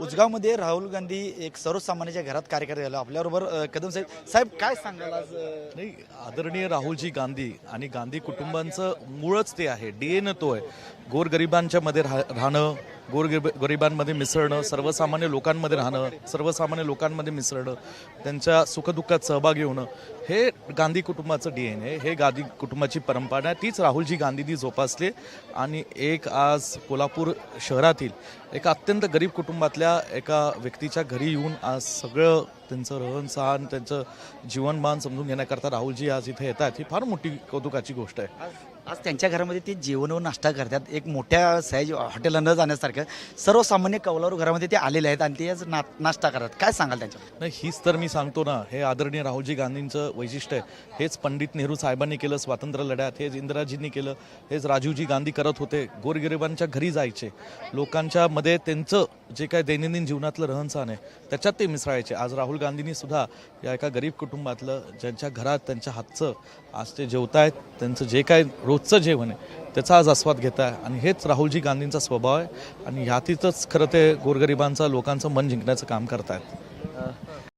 उजगावमध्ये राहुल गांधी एक सर्वसामान्याच्या घरात कार्यकर्ते झाला. आपल्याबरोबर कदम साहेब साहेब काय सांगाल आज नाही आदरणीय राहुलजी गांधी आणि गांधी कुटुंबांचं मूळच ते आहे डी एन तो आहे गोरगरिबांच्या मध्ये राह राहणं गोर गरिबांमध्ये मिसळणं सर्वसामान्य लोकांमध्ये राहणं सर्वसामान्य लोकांमध्ये मिसळणं त्यांच्या सुखदुःखात सहभागी होणं हे गांधी कुटुंबाचं डी एन आहे हे गांधी कुटुंबाची परंपरा आहे. तीच राहुलजी गांधींनी जोपासली आणि एक आज कोल्हापूर शहरातील एका अत्यंत गरीब कुटुंबातल्या एका व्यक्तीच्या घरी येऊन आज सगळं त्यांचं रहनसहन त्यांचं जीवनमान समजून घेण्याकरता राहुलजी आज इथे येत आहेत ही फार मोठी कौतुकाची गोष्ट आहे. आज त्यांच्या घरामध्ये ते जेवण व नाश्ता करतात. एक मोठ्या सहज हॉटेलला न जाण्यासारखं सर्वसामान्य कौलारू घरामध्ये ते आलेले आहेत आणि ते आज ना नाश्ता करतात. काय सांगाल त्यांच्या नाही हीच तर मी सांगतो ना. हे आदरणीय राहुलजी गांधींचं वैशिष्ट्य आहे. हेच पंडित नेहरू साहेबांनी केलं स्वातंत्र्य लढ्यात. हेच इंदिराजींनी केलं. हेच राजीवजी गांधी करत होते. गोरगरिबांच्या घरी जायचे. लोकांच्या मध्ये त्यांचं जे काय दैनंदिन जीवनातलं रहनसहन आहे त्याच्यात ते मिसळायचे. आज राहुल गांधींनी सुद्धा या एका गरीब कुटुंबातलं ज्यांच्या घरात त्यांच्या हातचं आज ते जेवतायत त्यांचं जे काय रोजचं जेवण आहे त्याचा आज आस्वाद घेत आहे आणि हेच राहुलजी गांधींचा स्वभाव आहे. आणि ह्यातीतच खरं ते गोरगरिबांचा लोकांचं मन जिंकण्याचं काम करतायत.